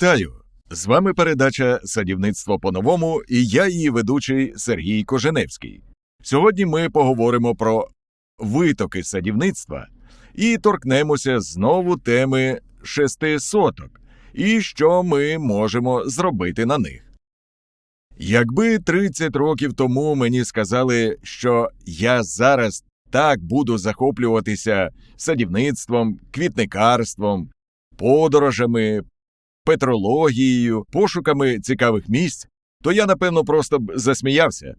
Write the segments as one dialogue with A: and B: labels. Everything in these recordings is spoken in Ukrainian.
A: Вітаю! З вами передача Садівництво по-новому і я її ведучий Сергій Коженевський. Сьогодні ми поговоримо про витоки садівництва і торкнемося знову теми шести соток і що ми можемо зробити на них. Якби 30 років тому мені сказали, що я зараз так буду захоплюватися садівництвом, квітникарством, подорожами, петрологією, пошуками цікавих місць, то я, напевно, просто б засміявся.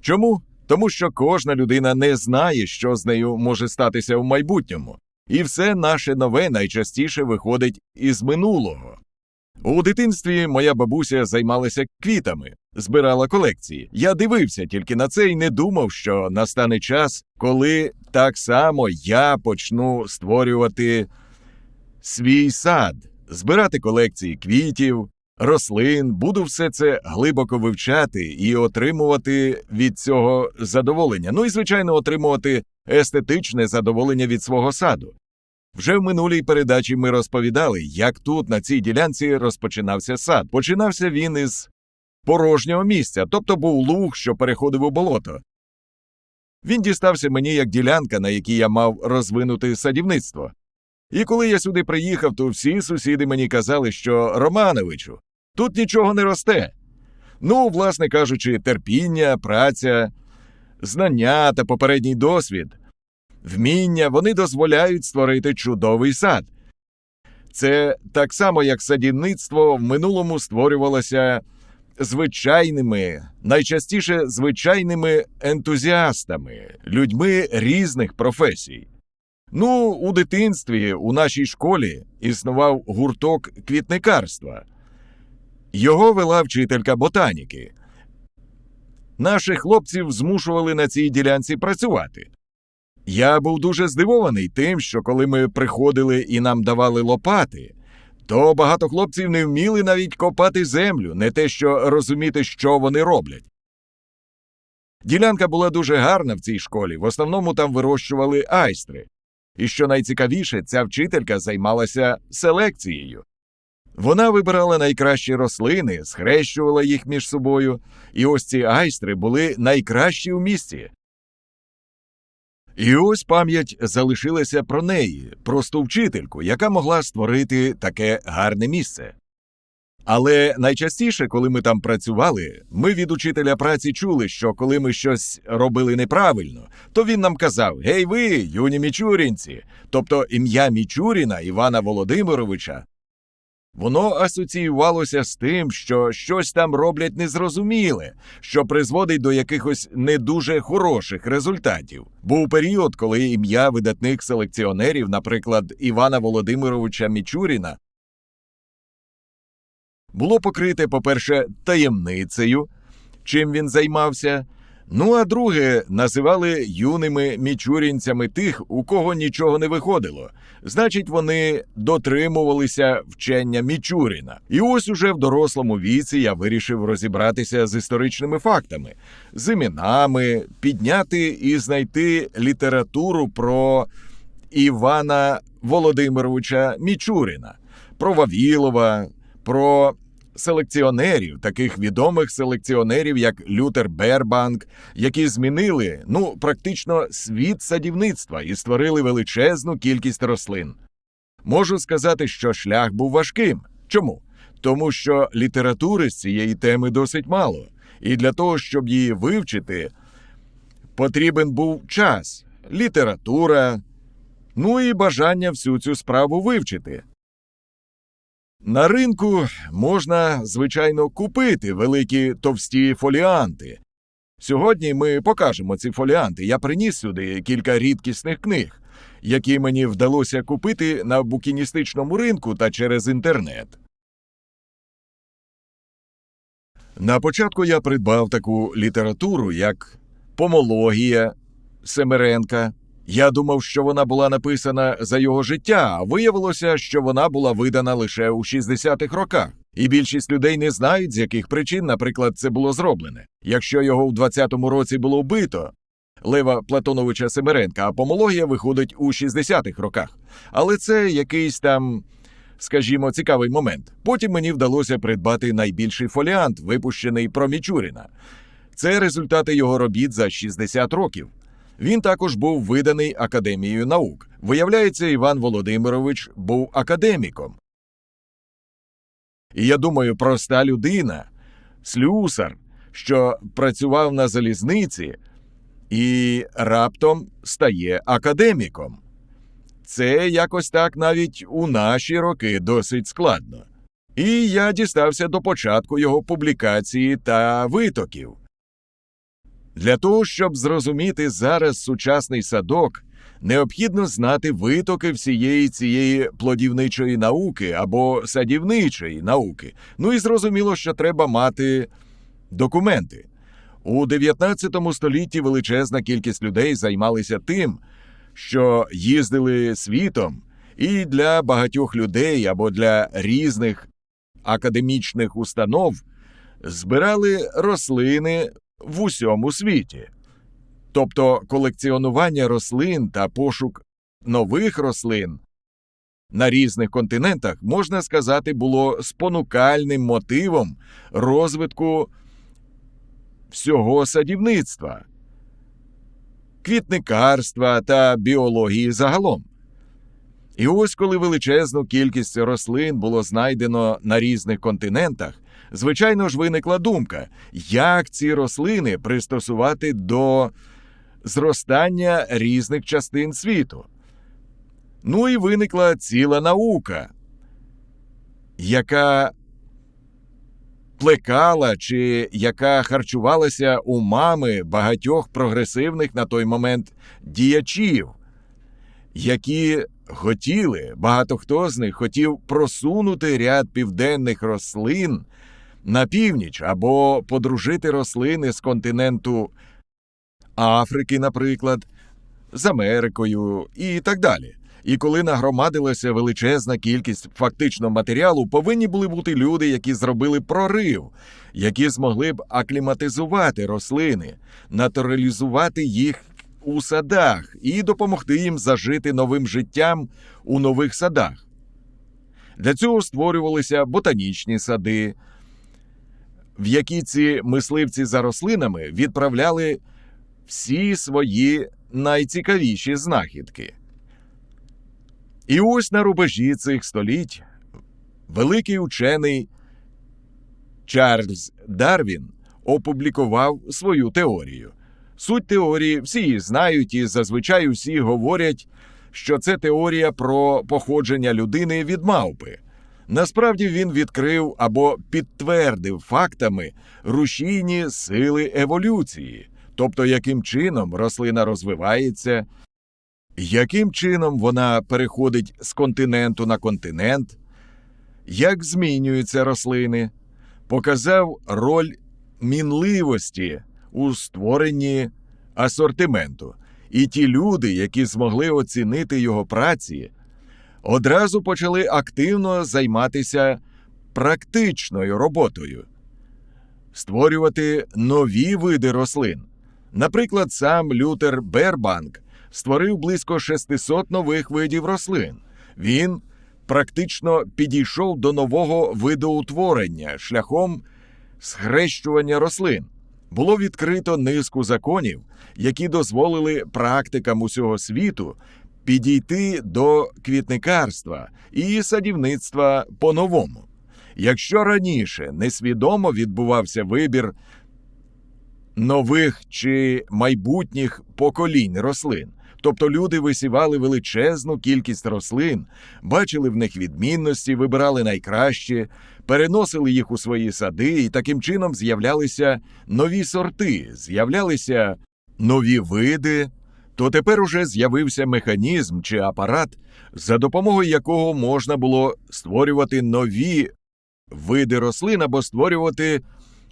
A: Чому? Тому що кожна людина не знає, що з нею може статися в майбутньому, і все наше нове найчастіше виходить із минулого. У дитинстві моя бабуся займалася квітами, збирала колекції. Я дивився тільки на це і не думав, що настане час, коли так само я почну створювати свій сад, збирати колекції квітів, рослин, буду все це глибоко вивчати і отримувати від цього задоволення. Ну і, звичайно, отримувати естетичне задоволення від свого саду. Вже в минулій передачі ми розповідали, як тут, на цій ділянці, розпочинався сад. Починався він із порожнього місця, тобто був луг, що переходив у болото. Він дістався мені як ділянка, на якій я мав розвинути садівництво. І коли я сюди приїхав, то всі сусіди мені казали, що Романовичу, тут нічого не росте. Ну, власне кажучи, терпіння, праця, знання та попередній досвід, вміння вони дозволяють створити чудовий сад. Це так само, як садівництво в минулому створювалося звичайними, найчастіше звичайними ентузіастами, людьми різних професій. Ну, у дитинстві у нашій школі існував гурток квітникарства. Його вела вчителька ботаніки. Наших хлопців змушували на цій ділянці працювати. Я був дуже здивований тим, що коли ми приходили і нам давали лопати, то багато хлопців не вміли навіть копати землю, не те що розуміти, що вони роблять. Ділянка була дуже гарна в цій школі, в основному там вирощували айстри. І що найцікавіше, ця вчителька займалася селекцією. Вона вибирала найкращі рослини, схрещувала їх між собою, і ось ці айстри були найкращі у місті. І ось пам'ять залишилася про неї, просту вчительку, яка могла створити таке гарне місце. Але найчастіше, коли ми там працювали, ми від учителя праці чули, що коли ми щось робили неправильно, то він нам казав Гей ви, юні мічурінці, тобто ім'я Мічуріна Івана Володимировича. Воно асоціювалося з тим, що щось там роблять незрозуміле, що призводить до якихось не дуже хороших результатів. Був період, коли ім'я видатних селекціонерів, наприклад, Івана Володимировича Мічуріна, було покрите, по-перше, таємницею, чим він займався. Ну а друге, називали юними мічурінцями тих, у кого нічого не виходило. Значить, вони дотримувалися вчення Мічуріна. І ось уже в дорослому віці я вирішив розібратися з історичними фактами, з іменами, підняти і знайти літературу про Івана Володимировича Мічуріна, про Вавілова, про селекціонерів, таких відомих селекціонерів, як Лютер Бербанк, які змінили ну практично світ садівництва і створили величезну кількість рослин. Можу сказати, що шлях був важким. Чому? Тому що літератури з цієї теми досить мало, і для того, щоб її вивчити, потрібен був час, література, ну і бажання всю цю справу вивчити. На ринку можна, звичайно, купити великі товсті фоліанти. Сьогодні ми покажемо ці фоліанти. Я приніс сюди кілька рідкісних книг, які мені вдалося купити на букіністичному ринку та через інтернет. На початку я придбав таку літературу, як Помологія Семеренка. Я думав, що вона була написана за його життя, а виявилося, що вона була видана лише у 60-х роках. І більшість людей не знають, з яких причин, наприклад, це було зроблене. Якщо його у 20-му році було вбито Лева Платоновича Семеренка, а помологія виходить у 60-х роках. Але це якийсь там скажімо, цікавий момент. Потім мені вдалося придбати найбільший фоліант, випущений про Мічуріна. Це результати його робіт за 60 років. Він також був виданий Академією наук. Виявляється, Іван Володимирович був академіком. І я думаю, проста людина, слюсар, що працював на залізниці і раптом стає академіком. Це якось так навіть у наші роки досить складно. І я дістався до початку його публікації та витоків. Для того, щоб зрозуміти зараз сучасний садок, необхідно знати витоки всієї цієї плодівничої науки або садівничої науки. Ну і зрозуміло, що треба мати документи. У 19 столітті величезна кількість людей займалися тим, що їздили світом, і для багатьох людей або для різних академічних установ збирали рослини в усьому світі. Тобто колекціонування рослин та пошук нових рослин на різних континентах, можна сказати, було спонукальним мотивом розвитку всього садівництва, квітникарства та біології загалом. І ось коли величезну кількість рослин було знайдено на різних континентах, звичайно ж виникла думка, як ці рослини пристосувати до зростання різних частин світу. Ну і виникла ціла наука, яка плекала чи яка харчувалася умами багатьох прогресивних на той момент діячів, які хотіли, багато хто з них хотів просунути ряд південних рослин на північ або подружити рослини з континенту Африки, наприклад, з Америкою і так далі. І коли нагромадилася величезна кількість фактично матеріалу, повинні були бути люди, які зробили прорив, які змогли б акліматизувати рослини, натуралізувати їх у садах і допомогти їм зажити новим життям у нових садах. Для цього створювалися ботанічні сади, в які ці мисливці за рослинами відправляли всі свої найцікавіші знахідки. І ось на рубежі цих століть великий учений Чарльз Дарвін опублікував свою теорію. Суть теорії всі її знають, і зазвичай усі говорять, що це теорія про походження людини від мавпи. Насправді він відкрив або підтвердив фактами рушійні сили еволюції, тобто яким чином рослина розвивається, яким чином вона переходить з континенту на континент, як змінюються рослини, показав роль мінливості у створенні асортименту. І ті люди, які змогли оцінити його праці, одразу почали активно займатися практичною роботою, створювати нові види рослин. Наприклад, сам Лютер Бербанк створив близько 600 нових видів рослин. Він практично підійшов до нового видоутворення шляхом схрещування рослин. Було відкрито низку законів, які дозволили практикам усього світу підійти до квітникарства і садівництва по-новому. Якщо раніше несвідомо відбувався вибір нових чи майбутніх поколінь рослин, тобто люди висівали величезну кількість рослин, бачили в них відмінності, вибирали найкраще, переносили їх у свої сади, і таким чином з'являлися нові сорти, з'являлися нові види. То тепер уже з'явився механізм чи апарат, за допомогою якого можна було створювати нові види рослин або створювати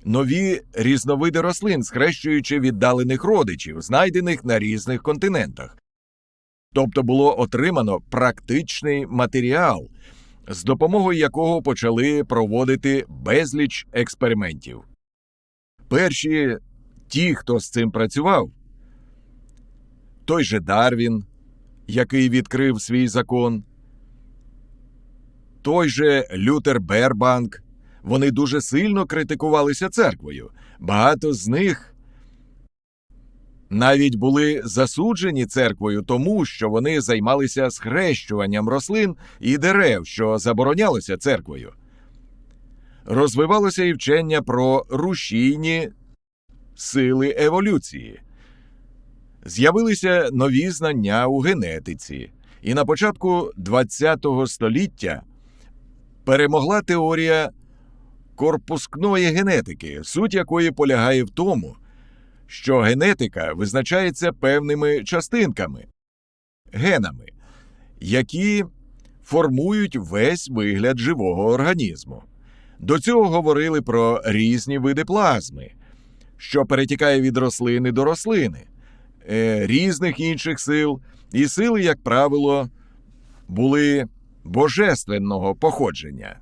A: нові різновиди рослин, схрещуючи віддалених родичів, знайдених на різних континентах. Тобто було отримано практичний матеріал, з допомогою якого почали проводити безліч експериментів. Перші ті, хто з цим працював, той же Дарвін, який відкрив свій закон, той же Лютер Бербанк. Вони дуже сильно критикувалися церквою. Багато з них навіть були засуджені церквою тому, що вони займалися схрещуванням рослин і дерев, що заборонялося церквою. Розвивалося і вчення про рушійні сили еволюції. З'явилися нові знання у генетиці, і на початку ХХ століття перемогла теорія корпускної генетики, суть якої полягає в тому, що генетика визначається певними частинками, генами, які формують весь вигляд живого організму. До цього говорили про різні види плазми, що перетікає від рослини до рослини, е, різних інших сил, і сили, як правило, були божественного походження.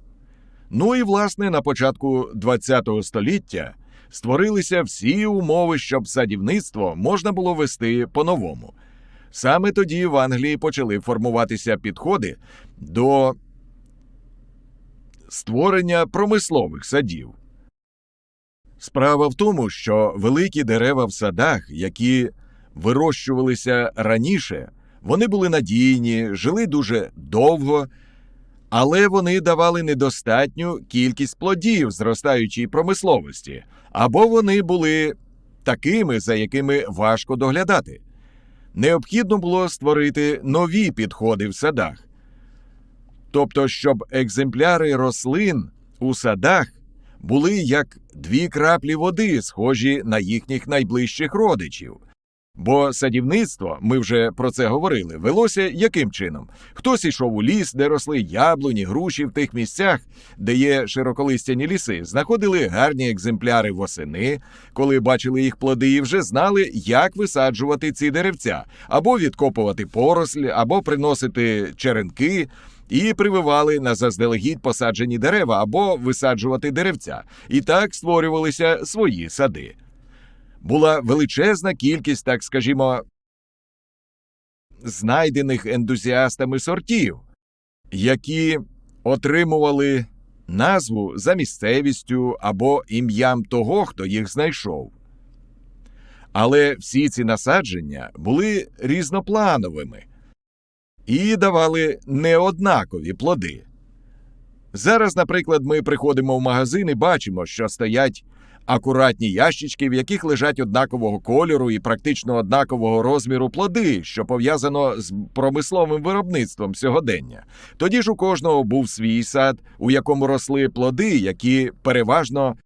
A: Ну і власне на початку ХХ століття створилися всі умови, щоб садівництво можна було вести по-новому. Саме тоді в Англії почали формуватися підходи до створення промислових садів. Справа в тому, що великі дерева в садах, які вирощувалися раніше, вони були надійні, жили дуже довго, але вони давали недостатню кількість плодів зростаючій промисловості, або вони були такими, за якими важко доглядати. Необхідно було створити нові підходи в садах. Тобто, щоб екземпляри рослин у садах були як дві краплі води, схожі на їхніх найближчих родичів. Бо садівництво, ми вже про це говорили, велося яким чином? Хтось ішов у ліс, де росли яблуні, груші в тих місцях, де є широколистяні ліси, знаходили гарні екземпляри восени, коли бачили їх плоди, і вже знали, як висаджувати ці деревця, або відкопувати поросль, або приносити черенки. І прививали на заздалегідь посаджені дерева або висаджувати деревця. І так створювалися свої сади. Була величезна кількість, так скажімо, знайдених ентузіастами сортів, які отримували назву за місцевістю або ім'ям того, хто їх знайшов. Але всі ці насадження були різноплановими і давали неоднакові плоди. Зараз, наприклад, ми приходимо в магазин і бачимо, що стоять акуратні ящички, в яких лежать однакового кольору і практично однакового розміру плоди, що пов'язано з промисловим виробництвом сьогодення. Тоді ж у кожного був свій сад, у якому росли плоди, які переважно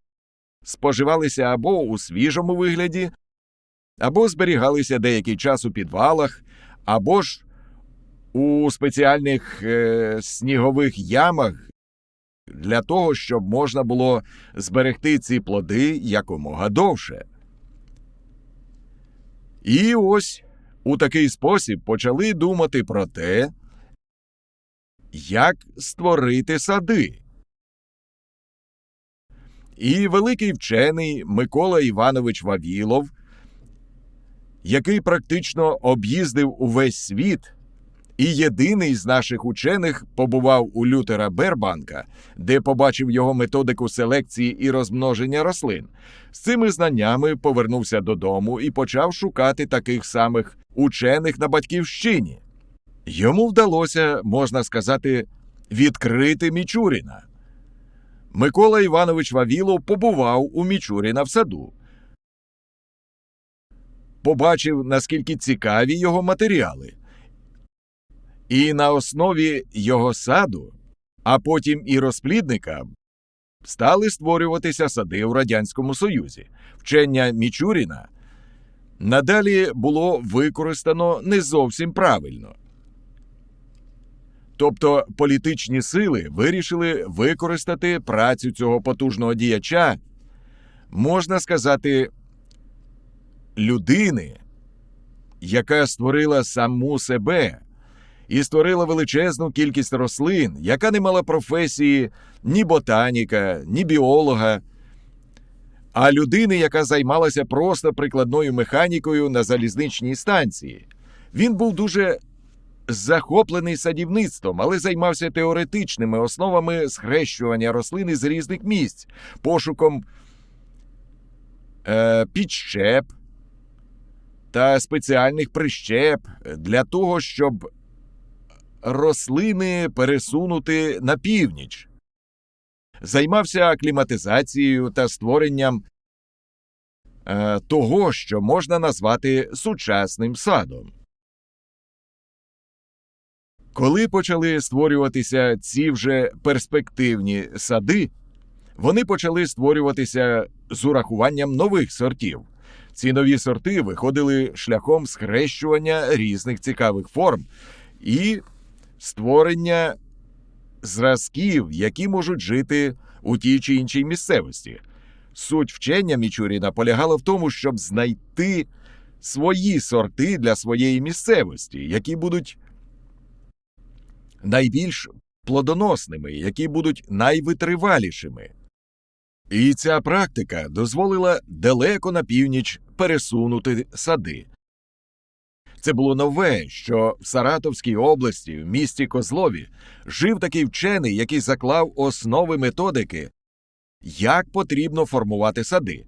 A: споживалися або у свіжому вигляді, або зберігалися деякий час у підвалах, або ж у спеціальних е, снігових ямах для того, щоб можна було зберегти ці плоди якомога довше. І ось у такий спосіб почали думати про те, як створити сади. І великий вчений Микола Іванович Вавілов, який практично об'їздив увесь світ і єдиний з наших учених побував у Лютера Бербанка, де побачив його методику селекції і розмноження рослин. З цими знаннями повернувся додому і почав шукати таких самих учених на батьківщині. Йому вдалося, можна сказати, відкрити Мічуріна. Микола Іванович Вавілов побував у Мічуріна в саду. Побачив, наскільки цікаві його матеріали. І на основі його саду, а потім і розплідника, стали створюватися сади у Радянському Союзі. Вчення Мічуріна надалі було використано не зовсім правильно. Тобто політичні сили вирішили використати працю цього потужного діяча, можна сказати, людини, яка створила саму себе і створила величезну кількість рослин, яка не мала професії ні ботаніка, ні біолога, а людини, яка займалася просто прикладною механікою на залізничній станції. Він був дуже захоплений садівництвом, але займався теоретичними основами схрещування рослин з різних місць, пошуком е, підщеп та спеціальних прищеп для того, щоб рослини пересунути на північ. Займався акліматизацією та створенням е, того, що можна назвати сучасним садом. Коли почали створюватися ці вже перспективні сади, вони почали створюватися з урахуванням нових сортів. Ці нові сорти виходили шляхом схрещування різних цікавих форм і створення зразків, які можуть жити у тій чи іншій місцевості. Суть вчення Мічуріна полягала в тому, щоб знайти свої сорти для своєї місцевості, які будуть найбільш плодоносними, які будуть найвитривалішими. І ця практика дозволила далеко на північ пересунути сади. Це було нове, що в Саратовській області, в місті Козлові, жив такий вчений, який заклав основи методики, як потрібно формувати сади.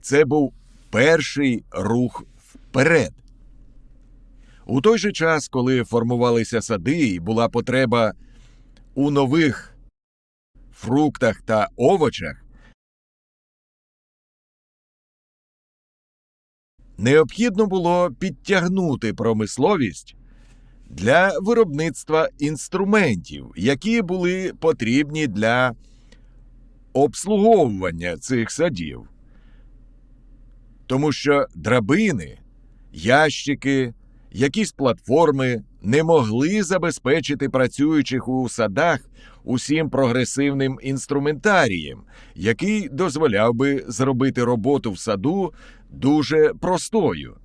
A: Це був перший рух вперед. У той же час, коли формувалися сади і була потреба у нових фруктах та овочах, необхідно було підтягнути промисловість для виробництва інструментів, які були потрібні для обслуговування цих садів. Тому що драбини, ящики, якісь платформи не могли забезпечити працюючих у садах усім прогресивним інструментарієм, який дозволяв би зробити роботу в саду дуже простою.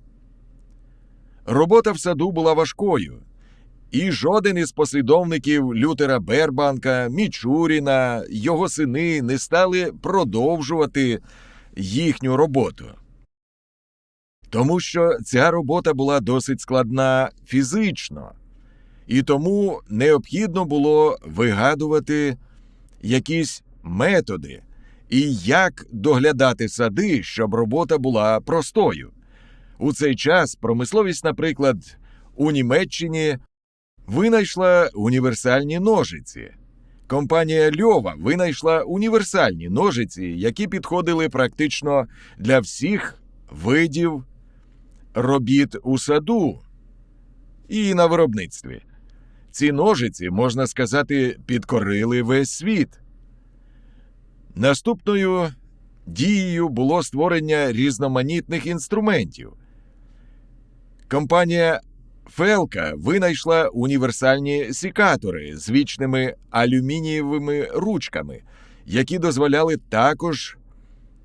A: Робота в саду була важкою, і жоден із послідовників Лютера Бербанка, Мічуріна, його сини не стали продовжувати їхню роботу. Тому що ця робота була досить складна фізично, і тому необхідно було вигадувати якісь методи і як доглядати сади, щоб робота була простою. У цей час промисловість, наприклад, у Німеччині винайшла універсальні ножиці. Компанія Льова винайшла універсальні ножиці, які підходили практично для всіх видів робіт у саду і на виробництві. Ці ножиці, можна сказати, підкорили весь світ. Наступною дією було створення різноманітних інструментів. Компанія Фелка винайшла універсальні сікатори з вічними алюмінієвими ручками, які дозволяли також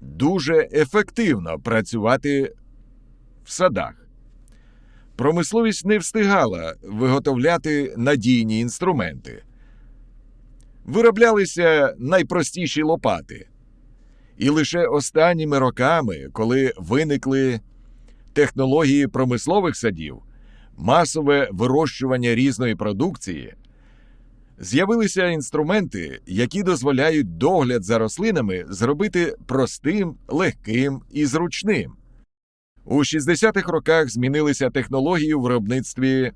A: дуже ефективно працювати в садах. Промисловість не встигала виготовляти надійні інструменти. Вироблялися найпростіші лопати. І лише останніми роками, коли виникли технології промислових садів, масове вирощування різної продукції, з'явилися інструменти, які дозволяють догляд за рослинами зробити простим, легким і зручним. У 60-х роках змінилися технології у виробництві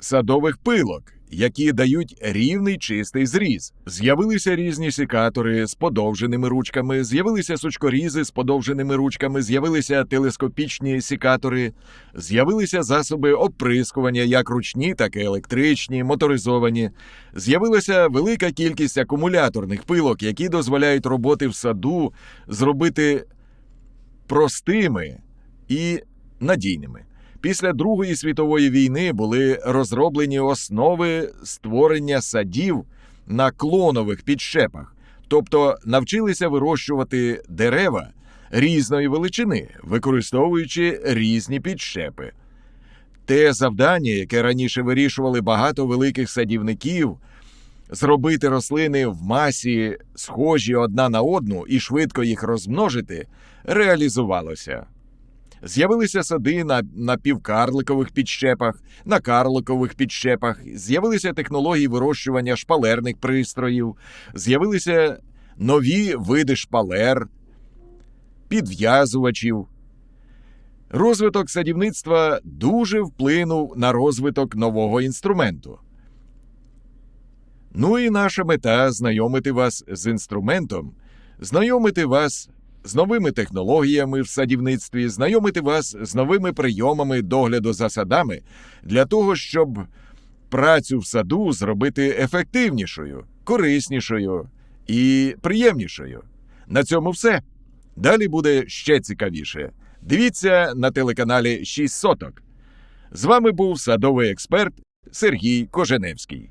A: садових пилок, які дають рівний чистий зріз. З'явилися різні сікатори з подовженими ручками, з'явилися сучкорізи з подовженими ручками, з'явилися телескопічні сікатори, з'явилися засоби оприскування, як ручні, так і електричні, моторизовані. З'явилася велика кількість акумуляторних пилок, які дозволяють роботи в саду зробити простими і надійними. Після Другої світової війни були розроблені основи створення садів на клонових підщепах, тобто навчилися вирощувати дерева різної величини, використовуючи різні підщепи. Те завдання, яке раніше вирішували багато великих садівників, зробити рослини в масі схожі одна на одну і швидко їх розмножити, реалізувалося. З'явилися сади на, півкарликових підщепах, на карликових підщепах, з'явилися технології вирощування шпалерних пристроїв, з'явилися нові види шпалер, підв'язувачів. Розвиток садівництва дуже вплинув на розвиток нового інструменту. Ну і наша мета знайомити вас з інструментом, знайомити вас з новими технологіями в садівництві, знайомити вас з новими прийомами догляду за садами для того, щоб працю в саду зробити ефективнішою, кориснішою і приємнішою. На цьому все. Далі буде ще цікавіше. Дивіться на телеканалі 6 соток. З вами був садовий експерт Сергій Коженевський.